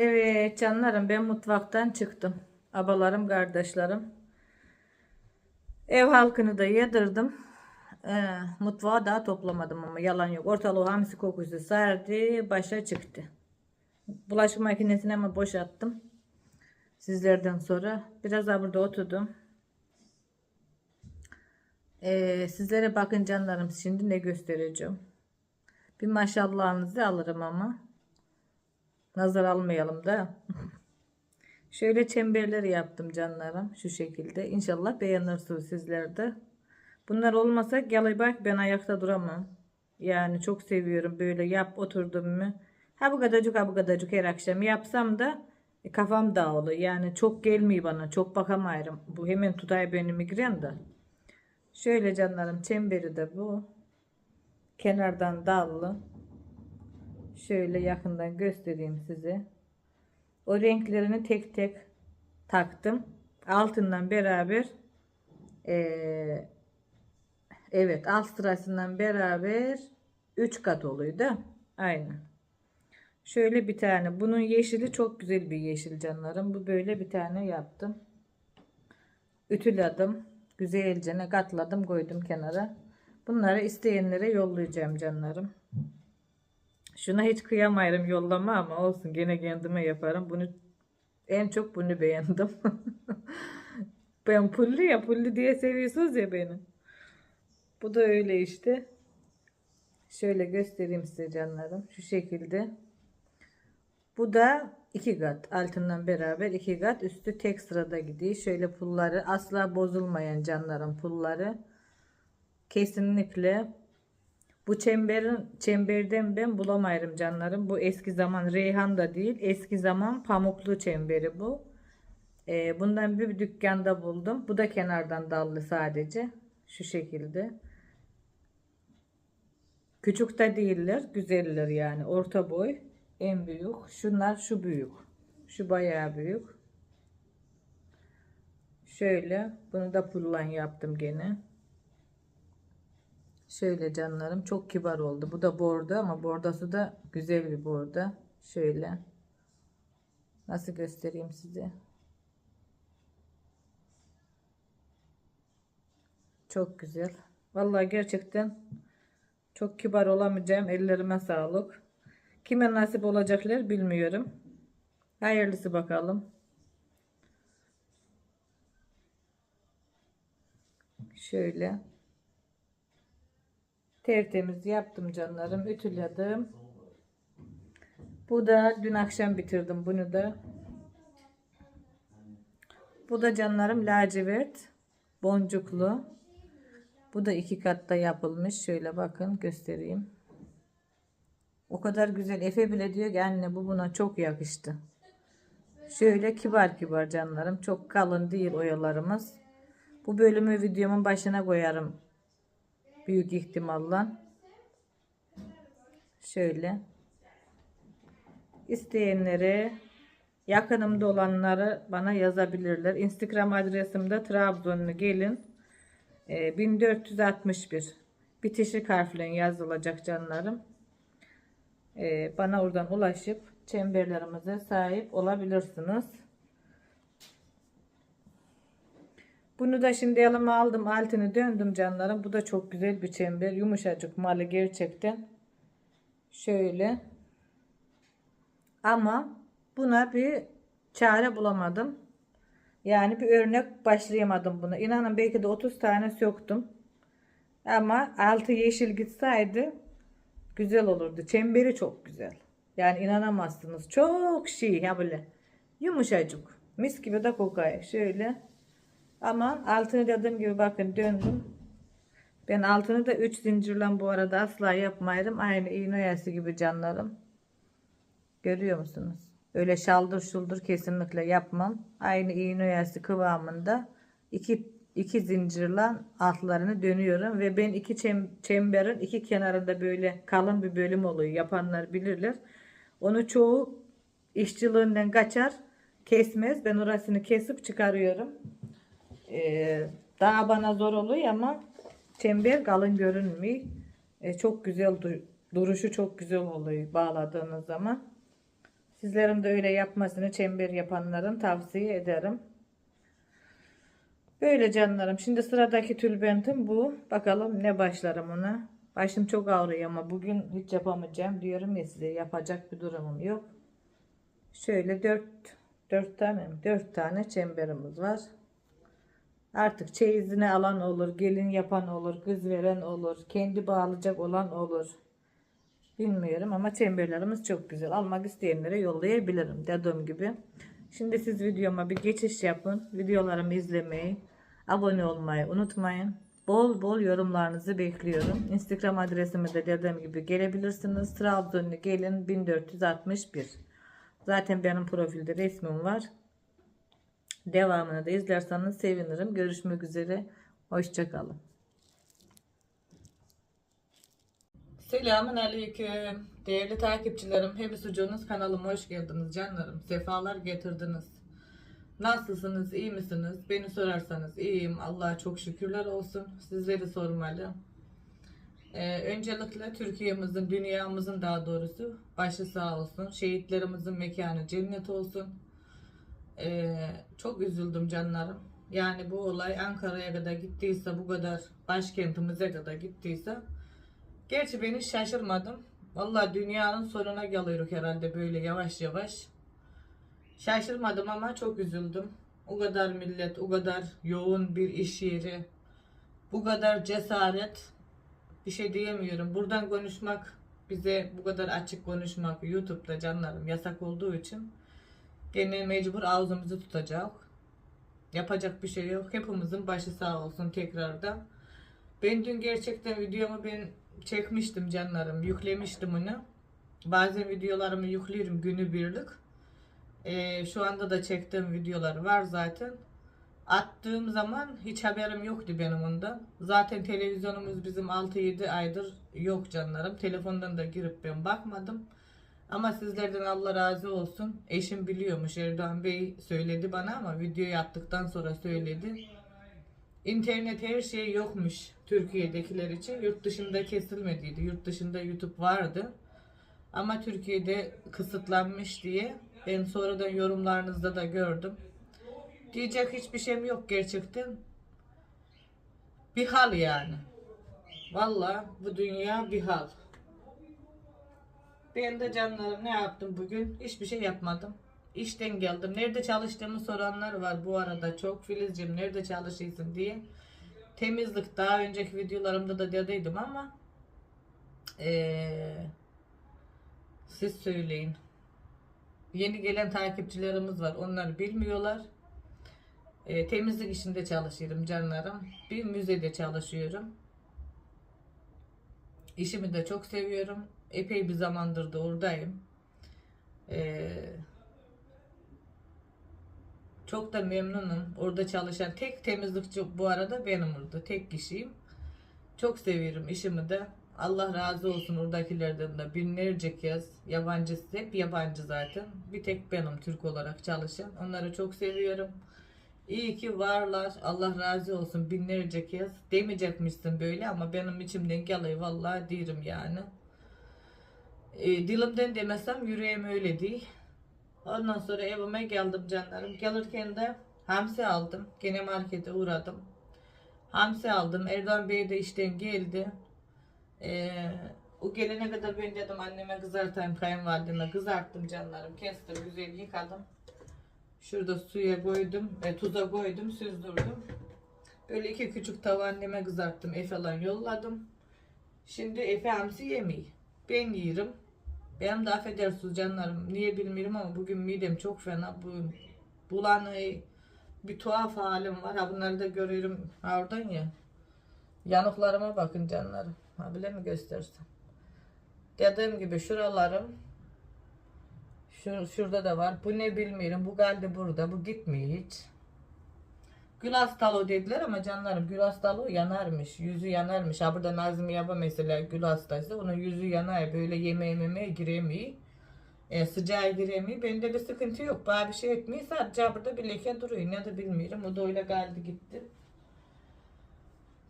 Evet canlarım ben mutfaktan çıktım. Abalarım, kardeşlerim. Ev halkını da yedirdim. Ee, mutfağı daha toplamadım ama yalan yok. Ortalığı hamsi kokusu sardı, başa çıktı. Bulaşık makinesini ama boşalttım. Sizlerden sonra biraz daha burada oturdum. Ee, sizlere bakın canlarım şimdi ne göstereceğim. Bir maşallahınızı alırım ama. Nazar almayalım da. Şöyle çemberleri yaptım canlarım. Şu şekilde. İnşallah beğenirsiniz sizler de. Bunlar olmasa gel bak ben ayakta duramam. Yani çok seviyorum böyle yap oturdum mu. Ha bu kadarcık ha bu kadarcık her akşam yapsam da e, kafam dağılıyor. Yani çok gelmiyor bana. Çok bakamayırım. Bu hemen tutay beni migren de. Şöyle canlarım çemberi de bu. Kenardan dallı. Şöyle yakından göstereyim size. O renklerini tek tek taktım. Altından beraber eee, evet alt sırasından beraber 3 kat oluyor da. Aynen. Şöyle bir tane. Bunun yeşili çok güzel bir yeşil canlarım. Bu böyle bir tane yaptım. Ütüledim. Güzelce katladım koydum kenara. Bunları isteyenlere yollayacağım canlarım. Şuna hiç kıyamayırım yollama ama olsun gene kendime yaparım. Bunu en çok bunu beğendim. ben pulli ya pulli diye seviyorsunuz ya beni. Bu da öyle işte. Şöyle göstereyim size canlarım. Şu şekilde. Bu da iki kat. Altından beraber iki kat. Üstü tek sırada gidiyor. Şöyle pulları asla bozulmayan canlarım pulları. Kesinlikle bu çemberin çemberden ben bulamayırım canlarım. Bu eski zaman reyhan da değil. Eski zaman pamuklu çemberi bu. Ee, bundan bir dükkanda buldum. Bu da kenardan dallı sadece. Şu şekilde. Küçük de değiller. Güzeller yani. Orta boy. En büyük. Şunlar şu büyük. Şu bayağı büyük. Şöyle. Bunu da pullan yaptım gene. Şöyle canlarım çok kibar oldu. Bu da bordo ama bordosu da güzel bir bordo. Şöyle. Nasıl göstereyim size? Çok güzel. Vallahi gerçekten çok kibar olamayacağım. Ellerime sağlık. Kime nasip olacaklar bilmiyorum. Hayırlısı bakalım. Şöyle. Tertemiz yaptım canlarım. Ütüledim. Bu da dün akşam bitirdim bunu da. Bu da canlarım lacivert. Boncuklu. Bu da iki katta yapılmış. Şöyle bakın göstereyim. O kadar güzel. Efe bile diyor ki anne bu buna çok yakıştı. Şöyle kibar kibar canlarım. Çok kalın değil oyalarımız. Bu bölümü videomun başına koyarım. Büyük ihtimalla. Şöyle. İsteyenlere yakınımda olanları bana yazabilirler. Instagram adresim de Trabzonlu gelin. Ee, 1461 bitişik harfle yazılacak canlarım. Ee, bana oradan ulaşıp çemberlerimize sahip olabilirsiniz. Bunu da şimdi elime aldım. Altını döndüm canlarım. Bu da çok güzel bir çember. Yumuşacık malı gerçekten. Şöyle. Ama buna bir çare bulamadım. Yani bir örnek başlayamadım buna. İnanın belki de 30 tane söktüm. Ama altı yeşil gitseydi güzel olurdu. Çemberi çok güzel. Yani inanamazsınız. Çok şey ya böyle yumuşacık. Mis gibi de kokuyor. Şöyle. Ama altını dediğim gibi bakın döndüm. Ben altını da 3 zincirle bu arada asla yapmayırım. Aynı iğne oyası gibi canlarım. Görüyor musunuz? Öyle şaldır şuldur kesinlikle yapmam. Aynı iğne oyası kıvamında iki, iki zincirle altlarını dönüyorum. Ve ben iki çem, çemberin iki kenarında böyle kalın bir bölüm oluyor. Yapanlar bilirler. Onu çoğu işçiliğinden kaçar. Kesmez. Ben orasını kesip çıkarıyorum. Ee, daha bana zor oluyor ama çember kalın görünmüyor. Ee, çok güzel du- duruşu çok güzel oluyor bağladığınız zaman. Sizlerin de öyle yapmasını çember yapanların tavsiye ederim. Böyle canlarım. Şimdi sıradaki tülbentim bu. Bakalım ne başlarım ona. Başım çok ağrıyor ama bugün hiç yapamayacağım. Diyorum ya size yapacak bir durumum yok. Şöyle dört, dört tane mi? Dört tane çemberimiz var. Artık çeyizini alan olur, gelin yapan olur, kız veren olur, kendi bağlayacak olan olur. Bilmiyorum ama çemberlerimiz çok güzel. Almak isteyenlere yollayabilirim dediğim gibi. Şimdi siz videoma bir geçiş yapın. Videolarımı izlemeyi, abone olmayı unutmayın. Bol bol yorumlarınızı bekliyorum. Instagram adresime de dediğim gibi gelebilirsiniz. Trabzonlu gelin 1461. Zaten benim profilde resmim var. Devamını da izlerseniz sevinirim. Görüşmek üzere. Hoşçakalın. Selamun Aleyküm. Değerli takipçilerim, hepsi sucuğunuz kanalıma hoş geldiniz canlarım. Sefalar getirdiniz. Nasılsınız, iyi misiniz? Beni sorarsanız iyiyim. Allah'a çok şükürler olsun. Sizleri sormalı. Ee, öncelikle Türkiye'mizin, dünyamızın daha doğrusu başı sağ olsun. Şehitlerimizin mekanı cennet olsun. Ee, çok üzüldüm canlarım. Yani bu olay Ankara'ya kadar gittiyse, bu kadar başkentimize kadar gittiyse Gerçi ben hiç şaşırmadım. Vallahi dünyanın sonuna geliyoruz herhalde böyle yavaş yavaş. Şaşırmadım ama çok üzüldüm. O kadar millet, o kadar yoğun bir iş yeri, bu kadar cesaret. Bir şey diyemiyorum. Buradan konuşmak, bize bu kadar açık konuşmak YouTube'da canlarım yasak olduğu için gene mecbur ağzımızı tutacak. Yapacak bir şey yok. Hepimizin başı sağ olsun tekrardan. Ben dün gerçekten videomu ben çekmiştim canlarım. Yüklemiştim onu. Bazen videolarımı yüklüyorum günü birlik. Ee, şu anda da çektiğim videolar var zaten. Attığım zaman hiç haberim yoktu benim ondan. Zaten televizyonumuz bizim 6-7 aydır yok canlarım. Telefondan da girip ben bakmadım. Ama sizlerden Allah razı olsun. Eşim biliyormuş Erdoğan Bey söyledi bana ama videoyu attıktan sonra söyledi. İnternet her şey yokmuş Türkiye'dekiler için. Yurt dışında kesilmediydi. Yurt dışında YouTube vardı. Ama Türkiye'de kısıtlanmış diye ben sonradan yorumlarınızda da gördüm. Diyecek hiçbir şeyim yok gerçekten. Bir hal yani. Valla bu dünya bir hal. Ben de canlarım ne yaptım bugün? Hiçbir şey yapmadım. İşten geldim. Nerede çalıştığımı soranlar var bu arada çok. Filizciğim nerede çalışıyorsun diye. Temizlik daha önceki videolarımda da dediydim ama ee, siz söyleyin. Yeni gelen takipçilerimiz var. Onlar bilmiyorlar. E, temizlik işinde çalışıyorum canlarım. Bir müzede çalışıyorum. İşimi de çok seviyorum. Epey bir zamandır da oradayım. Eee çok da memnunum. Orada çalışan tek temizlikçi bu arada benim orada. Tek kişiyim. Çok seviyorum işimi de. Allah razı olsun oradakilerden de binlerce kez yabancı hep yabancı zaten. Bir tek benim Türk olarak çalışan. Onları çok seviyorum. İyi ki varlar. Allah razı olsun binlerce kez. Demeyecekmişsin böyle ama benim içimden geliyor vallahi diyorum yani. E, dilimden demesem yüreğim öyle değil. Ondan sonra evime geldim canlarım. Gelirken de hamsi aldım. Gene markete uğradım. Hamsi aldım. Erdoğan Bey de işten geldi. Ee, o gelene kadar ben dedim anneme kızartayım kayınvalideme kızarttım canlarım. Kestim güzel yıkadım. Şurada suya koydum. E, tuza koydum süzdürdüm. Böyle iki küçük tava anneme kızarttım. Efe'den yolladım. Şimdi Efe hamsi yemeği. Ben yiyorum. Benim de affedersiniz canlarım. Niye bilmiyorum ama bugün midem çok fena. Bu bulanı bir tuhaf halim var. Ha bunları da görüyorum oradan ya. Yanıklarıma bakın canlarım. Ha bile mi göstersem? Dediğim gibi şuralarım Şur, şurada da var. Bu ne bilmiyorum. Bu geldi burada. Bu gitmiyor hiç. Gül hastalığı dediler ama canlarım gül hastalığı yanarmış. Yüzü yanarmış. Ha burada Nazım Yaba mesela gül hastası. Onun yüzü yanar. Böyle yemeğe memeye giremiyor. E, sıcağa giremiyor. Bende bir sıkıntı yok. Bana bir şey etmiyor. Sadece burada bir leke duruyor. Ne de bilmiyorum. O da öyle geldi gitti.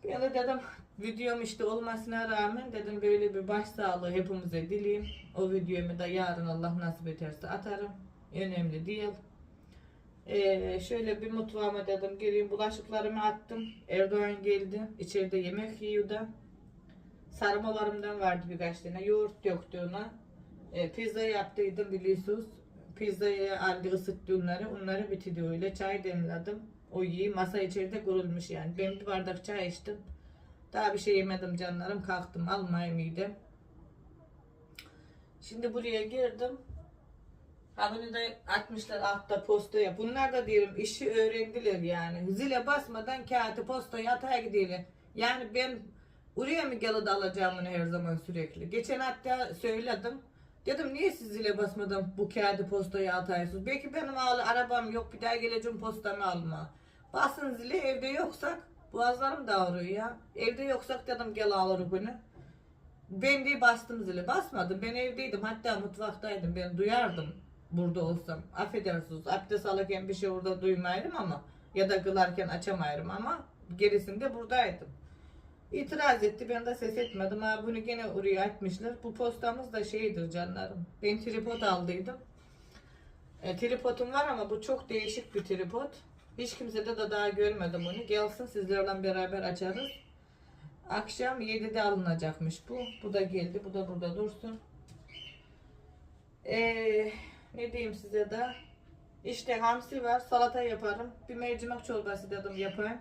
Ben de dedim videom işte olmasına rağmen dedim böyle bir baş sağlığı hepimize dileyim. O videomu da yarın Allah nasip ederse atarım. Önemli değil. Ee, şöyle bir mutfağıma dedim gireyim bulaşıklarımı attım. Erdoğan geldi. İçeride yemek yiyordu. Sarmalarımdan vardı birkaç tane. Yoğurt döktü ona. Ee, pizza yaptıydım biliyorsunuz. Pizzayı aldı ısıttı onları. Onları bitirdi öyle. Çay demledim. O iyi. Masa içeride kurulmuş yani. Ben bir bardak çay içtim. Daha bir şey yemedim canlarım. Kalktım almayayım midem. Şimdi buraya girdim. Ha bunu da atmışlar altta postaya. Bunlar da diyelim işi öğrendiler yani. Zile basmadan kağıtı postaya ataya gidiyorlar. Yani ben oraya mı gelip alacağım bunu her zaman sürekli. Geçen hatta söyledim. Dedim niye siz zile basmadan bu kağıdı postaya atıyorsunuz? Belki benim al- arabam yok bir daha geleceğim postamı alma. Basın zili evde yoksak boğazlarım da ağrıyor ya. Evde yoksak dedim gel alır bunu. Ben de bastım zili. Basmadım. Ben evdeydim. Hatta mutfaktaydım. Ben duyardım burada olsam. Affedersiniz. Abdest alırken bir şey orada duymayırım ama ya da kılarken açamayırım ama gerisinde buradaydım. İtiraz etti. Ben de ses etmedim. Ha bunu gene oraya atmışlar. Bu postamız da şeydir canlarım. Ben tripod aldıydım. E, tripodum var ama bu çok değişik bir tripod. Hiç kimsede de daha görmedim onu. Gelsin sizlerle beraber açarız. Akşam 7'de alınacakmış bu. Bu da geldi. Bu da burada dursun. Ee, ne diyeyim size de? İşte hamsi var. Salata yaparım. Bir mercimek çorbası dedim yapayım.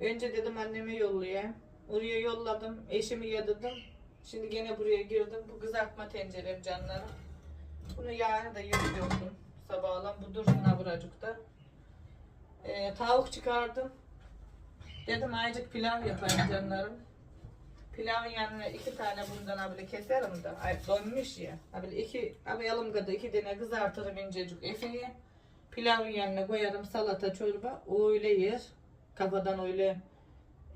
Önce dedim anneme yollayayım. Oraya yolladım. Eşimi yedirdim. Şimdi gene buraya girdim. Bu kızartma tencerem canlarım. Bunu yağını da yıkıyordum. Sabahlan bu dursun ha buracıkta. Ee, tavuk çıkardım. Dedim azıcık pilav yapayım canlarım. Pilavın yanına iki tane bundan böyle keserim de. Ay donmuş ya. Ha böyle iki abayalım kadar iki tane kızartırım incecik efeyi. Pilavın yanına koyarım salata çorba. Öyle yer. Kafadan öyle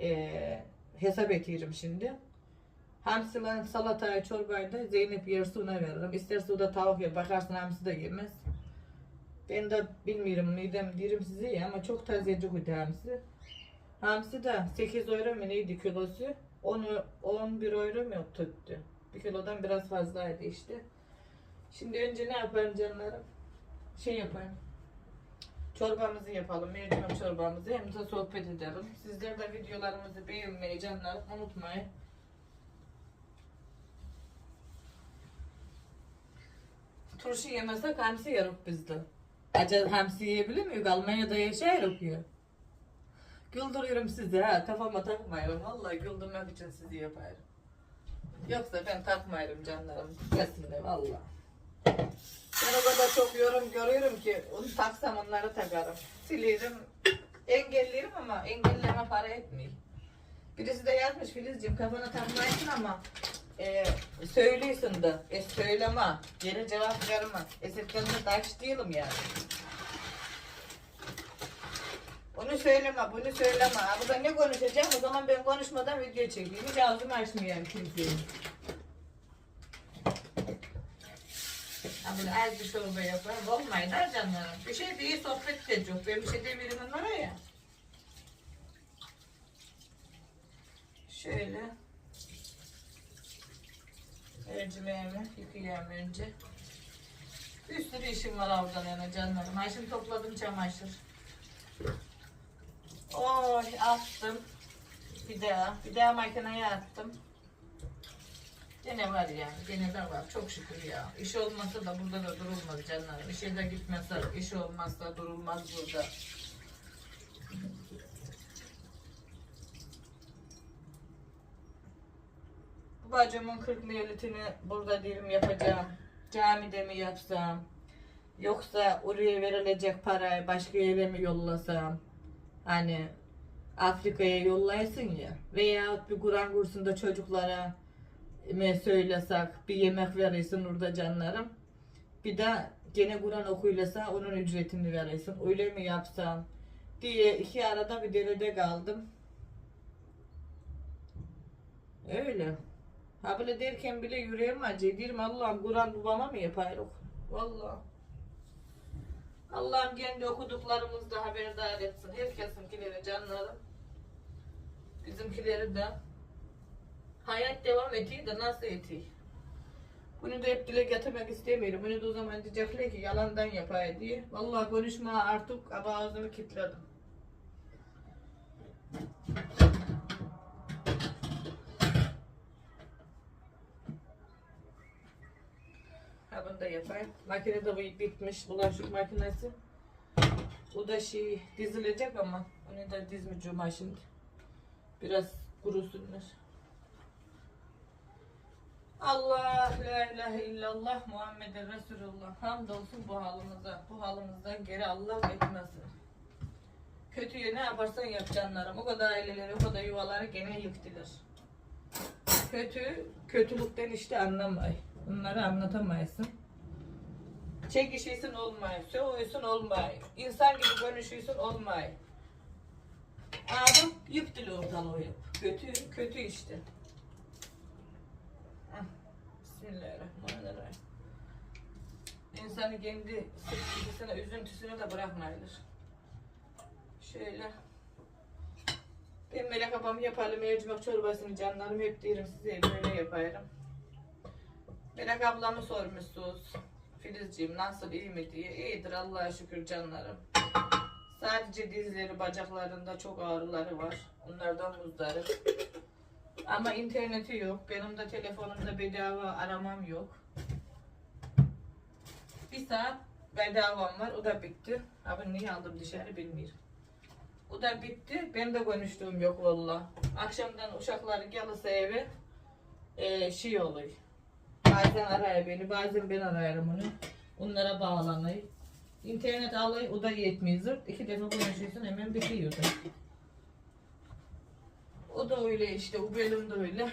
eee hesap ediyorum şimdi. Hamsilen salatayı çorbayı da Zeynep yerse ona veririm. İsterse o da tavuk yer. Bakarsın hamsi de yemez. Ben de bilmiyorum midem dirim size ya ama çok tazecik öte hamsi. Hamsi de 8 euro mu neydi kilosu? 10, 11 euro mu tuttu? Bir kilodan biraz fazlaydı işte. Şimdi önce ne yaparım canlarım? Şey yapayım. Çorbamızı yapalım. Mercimek çorbamızı hem de sohbet edelim. Sizler de videolarımızı beğenmeyi canlarım unutmayın. Turşu yemesek hamsi yerik bizde. Acaba hamsi yiyebilir miyiz? Almanya'da yaşayırız ya. Güldürüyorum sizi ha. Kafama takmayırım. Vallahi güldürmek için sizi yaparım. Yoksa ben takmayırım canlarım. Kesinlikle vallahi. Ben o kadar çok yorum görüyorum ki onu taksam onları takarım. Silirim. Engellerim ama engelleme para etmiyor. Birisi de yazmış Filizciğim kafana takmayasın ama e, söylüyorsun da. E söyleme. Geri cevap verme. E sen taş değilim yani. Onu söyleme, bunu söyleme. Ha, burada ne konuşacağım? O zaman ben konuşmadan video çekeyim. Hiç ağzımı açmayayım kimseye. Böyle az bir çorba yaparım. Olmayın ha canlarım. Bir şey değil, sohbet de çok. Ben bir şey demiyorum onlara ya. Şöyle. Mercimeğimi yıkayayım önce. Bir sürü işim var oradan yani canlarım. Ha şimdi topladım çamaşır. Oy attım. Bir daha. Bir daha makineye attım. Gene var yani. Gene de var. Çok şükür ya. İş olmasa da burada da durulmaz canlarım. İşe de gitmezse, iş olmazsa durulmaz burada. Bu bacımın 40 mililitrini burada dilim yapacağım. Camide mi yapsam? Yoksa oraya verilecek parayı başka yere mi yollasam? Hani Afrika'ya yollayasın ya. Veya bir Kur'an kursunda çocuklara mı söylesek bir yemek verirsin orada canlarım. Bir de gene Kur'an okuyulasa onun ücretini verirsin. Öyle mi yapsam diye iki arada bir derede kaldım. Öyle. Ha böyle derken bile yüreğim acıyor. Diyorum Allah'ım Kur'an babama mı yapayım? Vallahi. Allah'ım kendi okuduklarımızda haberdar etsin. Herkesinkileri canlarım. Bizimkileri de hayat devam ediyor da nasıl ediyor? Bunu da hep dile getirmek istemiyorum. Bunu da o zaman diyecekler ki yalandan yapay diye. Vallahi konuşma artık ama ağzımı kilitledim. Ha bunu da yapayım. Makine de bitmiş. Bulaşık makinesi. Bu da şey dizilecek ama onu da dizmeyeceğim ha şimdi. Biraz kurusunlar. Allah la ilahe illallah Muhammeden Resulullah. Hamdolsun bu halimize. Bu halimizden geri Allah etmesin. Kötüye ne yaparsan yap canlarım. O kadar aileleri, o kadar yuvaları gene yıktılar. Kötü, kötülükten işte anlamay. Bunları anlatamayasın. Çekişiyorsun olmay, soğuyorsun olmay. İnsan gibi konuşuyorsun olmay. Adam yıktılar ortalığı yap. Kötü, kötü işte. Ah, Bismillahirrahmanirrahim. İnsanı kendi sıkıntısına, üzüntüsüne de bırakmayılır. Şöyle. Ben melek abam yaparım mercimek çorbasını canlarım hep derim size böyle yaparım. Melek ablamı sormuşsunuz. Filizciğim nasıl iyi mi diye. İyidir Allah'a şükür canlarım. Sadece dizleri bacaklarında çok ağrıları var. Onlardan muzdarip. Ama interneti yok. Benim de telefonumda bedava aramam yok. Bir saat bedavam var. O da bitti. Abi niye aldım dışarı bilmiyorum. O da bitti. Ben de konuştuğum yok valla. Akşamdan uşakları gelirse eve eee şey oluyor. Bazen arıyor beni, bazen ben ararım onu. Onlara bağlanıyor. İnternet alıyor, o da yetmiyor. Zırt iki defa konuşuyorsun hemen bitiyor. O da öyle işte, o bölüm de öyle.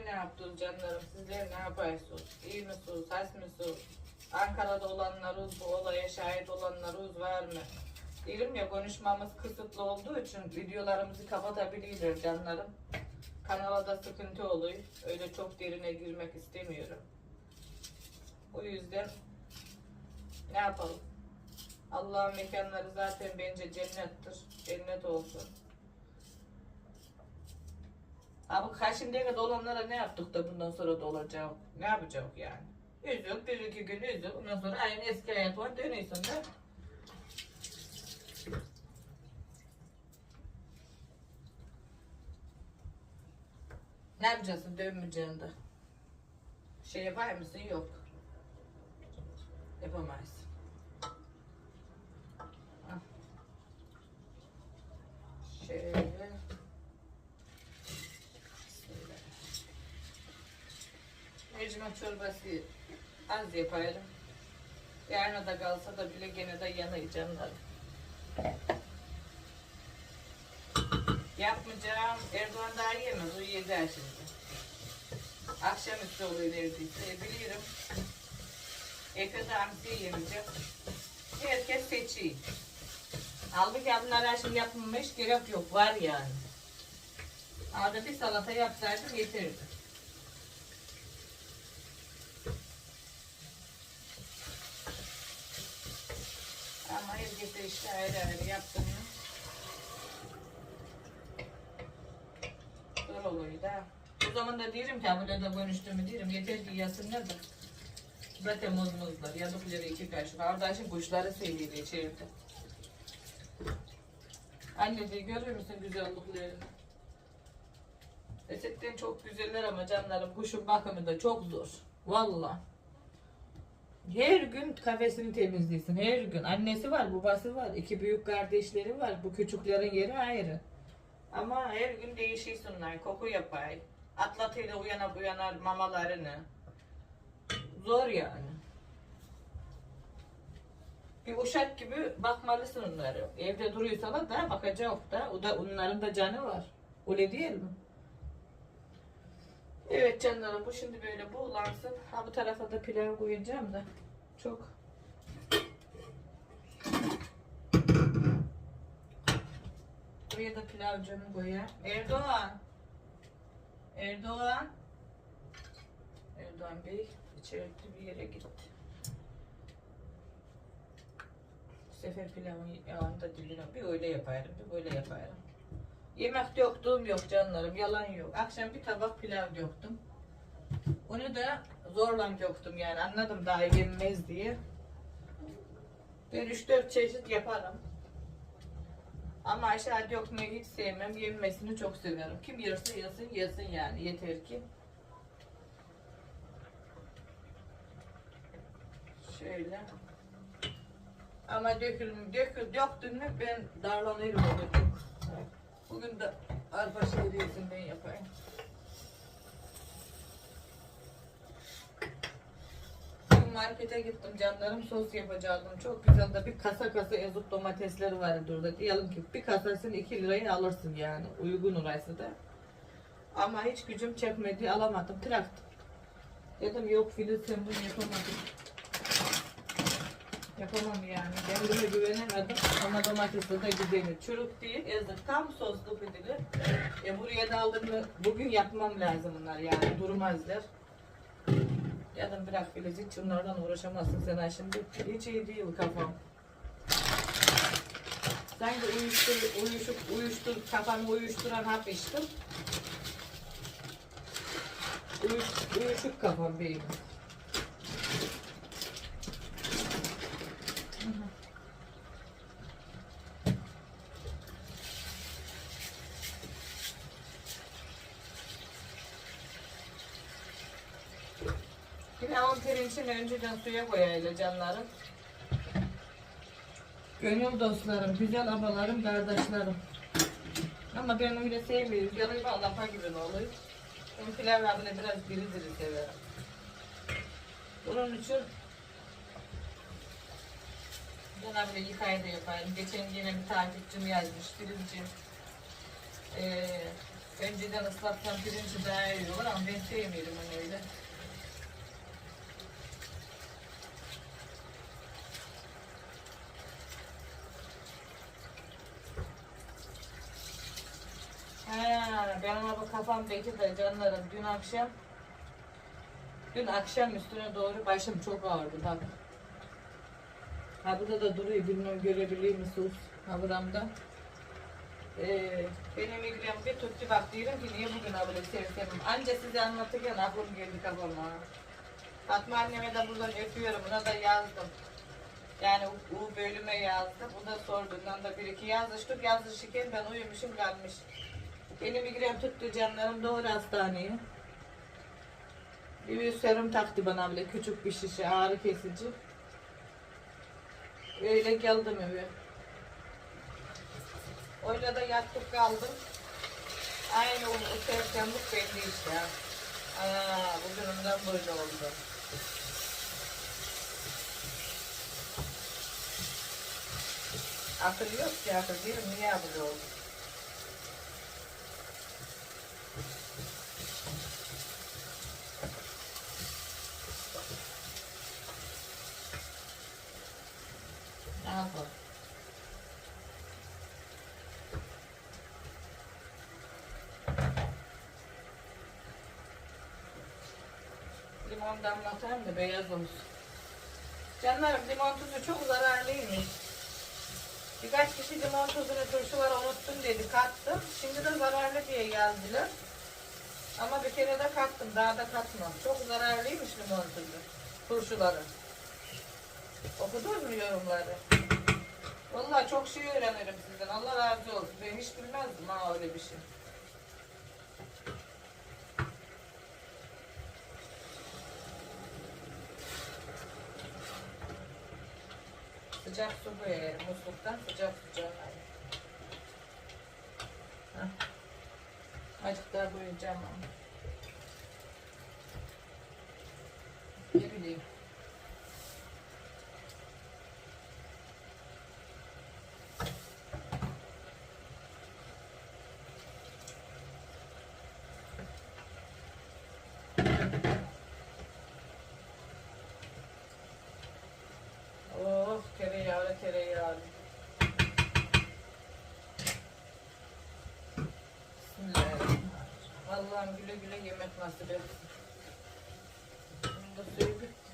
Sizler ne yaptınız canlarım? Sizler ne yapıyorsunuz? İyi misiniz? Has mısınız? Ankara'da olanlarınız, bu olaya şahit olanlarınız var mı? Diyorum ya konuşmamız kısıtlı olduğu için videolarımızı kapatabiliyorlar canlarım. Kanala sıkıntı oluyor. Öyle çok derine girmek istemiyorum. O yüzden ne yapalım? Allah'ın mekanları zaten bence cennettir. Cennet olsun. Abi kaçıncıya kadar olanlara ne yaptık da bundan sonra da? Ne yapacak yani? Üzül, bir iki gün üzül. Ondan sonra aynı eski hayat var dönüyorsun da. Ne yapacaksın dönmeyeceksin de? Şey yapar mısın? Yok. Yapamayız. Ah. Şöyle. Mercimek çorbası az yaparım. Yarına da kalsa da bile gene de yanayacağım da. Yapmayacağım. Erdoğan daha yemez. O yeder şimdi. Akşamüstü oluyor neredeyse. E, biliyorum. Efe de hamsi yemeyecek. Herkes seçiyor. Halbuki bunlara şimdi yapılmış gerek yok. Var yani. Arada bir salata yapsaydım yeterdi. Ama ayrı ayrı yaptım? Zor oluyor da. O zaman da diyorum ki abla da konuştuğumu diyorum. Yeter ki yasınlar da. Zaten muzmuzlar. Yadıkları iki kaşık. Kardeşim kuşları seviyor içeride. Anne diye görüyor musun güzelliklerini? Esetten çok güzeller ama canlarım kuşun bakımı da çok zor. Valla. Her gün kafesini temizlesin. Her gün. Annesi var, babası var. iki büyük kardeşleri var. Bu küçüklerin yeri ayrı. Ama her gün değişiyorsunlar. Koku yapay. Atlatıyla uyanıp uyanar mamalarını. Zor yani. Bir uşak gibi bakmalısın onları. Evde duruyorsalar da bakacak da. O da onların da canı var. Öyle değil mi? Evet canlarım bu şimdi böyle buğulansın. Ha bu tarafa da pilav koyacağım da. Çok. Buraya da pilavcımı koyayım. Erdoğan. Erdoğan. Erdoğan Bey içerikli bir yere gitti. Bu sefer pilavın yağında diline bir öyle yaparım, bir böyle yaparım. Yemek döktüğüm yok canlarım, yalan yok. Akşam bir tabak pilav döktüm. Onu da zorla döktüm yani anladım daha yenmez diye. Ben 3-4 çeşit yaparım. Ama aşağı dökmeyi hiç sevmem. Yenmesini çok severim. Kim yerse yesin yesin yani yeter ki. Şöyle. Ama dökül, dökül, döktün mü ben darlanırım onu. Bugün de arpa şehriyesinden yapayım. Markete gittim canlarım sos yapacaktım. Çok güzel de bir kasa kasa ezip domatesleri vardı orada. Diyelim ki bir kasasını 2 liraya alırsın yani. Uygun orası da. Ama hiç gücüm çekmedi alamadım. Bıraktım. Dedim yok Filiz bunu yapamadım. Yapamam yani. Kendime güvenemedim. Ama domatesi de güzeli. Çürük değil. Ezip tam soslu pidilir. E buraya da aldım bugün yapmam lazım bunlar yani. Durmazlar. Dedim bırak Filiz hiç bunlardan uğraşamazsın sen şimdi. Hiç iyi değil kafam. Sanki uyuştur, uyuşuk, uyuştur, kafamı uyuşturan hap içtim. Uyuş, uyuşuk kafam benim. Pilavın pirinçini önceden suya koyayla canlarım. Gönül dostlarım, güzel abalarım, kardeşlerim. Ama ben öyle sevmiyorum. Bana lapa gibi ne oluyor. Ben pilav abine biraz diri diri severim. Bunun için ben abine yıkayı da yaparım. Geçen yine bir takipçim yazmış, pirinci. Ee, önceden ıslatsan pirinci daha iyi olur ama ben sevmiyorum onu öyle. Ha, benim abi kafam belki de canlarım. Dün akşam dün akşam üstüne doğru başım çok ağrıdı bak. Ha burada da duruyor bilmem görebiliyor musunuz? Ha buramda. Ee, benim ilgim bir tuttu bak diyorum ki niye bugün abone sevsem. Anca size anlatırken aklım geldi kafama. Fatma anneme de buradan öpüyorum. Buna da yazdım. Yani U U bölüme yazdım. Bu da sorduğundan da bir iki yazıştık. Yazışırken ben uyumuşum kalmış. Benim migrem tuttu canlarım doğru hastaneye. Bir serum taktı bana bile küçük bir şişe ağrı kesici. Öyle geldim eve. Öyle de yattık kaldım. Aynı o, sersemlik belli işte. Aa, bugünümden böyle oldu. Akıl yok ki akıl değil niye böyle oldu? Yapalım? Limon damlatayım da beyaz olsun. Canlarım limon tuzu çok zararlıymış. Birkaç kişi limon tuzunu turşulara unuttum dedi kattım. Şimdi de zararlı diye yazdılar. Ama bir kere de kattım daha da katmam. Çok zararlıymış limon tuzu turşuları. Okudunuz mu yorumları? Vallahi çok şey öğrenirim sizden. Allah razı olsun. Ben hiç bilmezdim ha öyle bir şey. Sıcak su koyarım musluktan sıcak sıcak. Azıcık daha koyacağım ama. Ne bileyim. Allah'ım güle güle yemek nasip etsin. Bunun da suyu bitti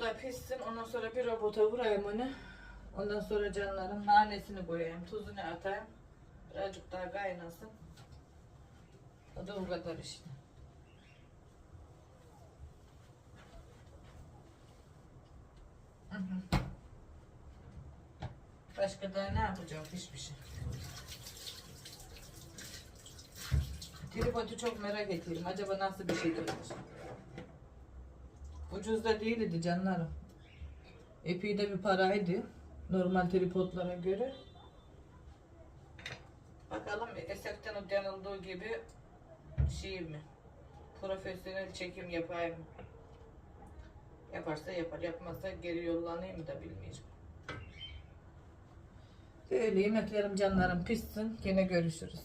Bu da pişsin. Ondan sonra bir robota vurayım onu. Ondan sonra canlarım nanesini koyayım. Tuzunu atayım. Birazcık daha kaynasın. O da o kadar işte. Başka daha ne yapacağım? Hiçbir şey. Tripodu çok merak ediyorum. Acaba nasıl bir şeydir? Ucuz da değildi canlarım. Epey de bir paraydı. Normal tripodlara göre. Bakalım Esef'ten denildiği gibi şey mi? Profesyonel çekim yapayım mı? Yaparsa yapar, yapmazsa geri yollanayım da bilmeyeceğim. Öyle yemeklerim canlarım pişsin. Yine görüşürüz.